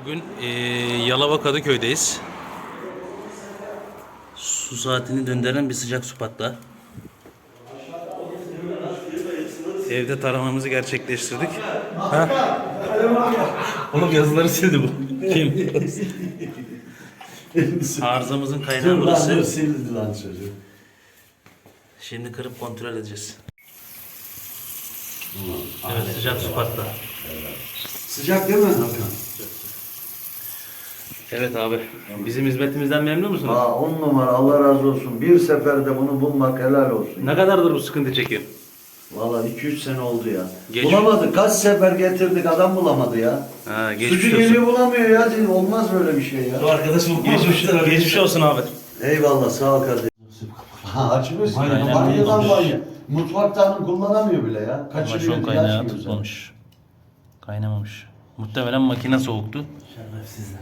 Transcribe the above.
Bugün eee Yalova Kadıköy'deyiz. Su saatini döndüren bir sıcak su patlağı. Evde taramamızı gerçekleştirdik. Oğlum yazıları sildi bu. Kim? Arızamızın kaynağı burası. sildi lan çocuğu. Şimdi kırıp kontrol edeceğiz. Evet sıcak su patlağı. Sıcak değil mi Hakan? Evet abi. Bizim hizmetimizden memnun musun? Aa on numara Allah razı olsun. Bir seferde bunu bulmak helal olsun. Ne kadardır bu sıkıntı çekiyorsun? Valla 2-3 sene oldu ya. Geç- Bulamadık. Kaç sefer getirdik adam bulamadı ya. Ha, geçmiş Sucu olsun. geliyor bulamıyor ya. Değil, Olmaz böyle bir şey ya. Arkadaşım Geçmiş, geçmiş olsun abi. Eyvallah sağ ol kardeşim. Ha açmıyorsun. Aynen, ya. Banyodan aynen. banyo. Mutfaktan kullanamıyor bile ya. Kaçırıyor. şu an ilaç kaynağı gibi. tutmamış. Kaynamamış. Muhtemelen makine soğuktu. Şerefsizler.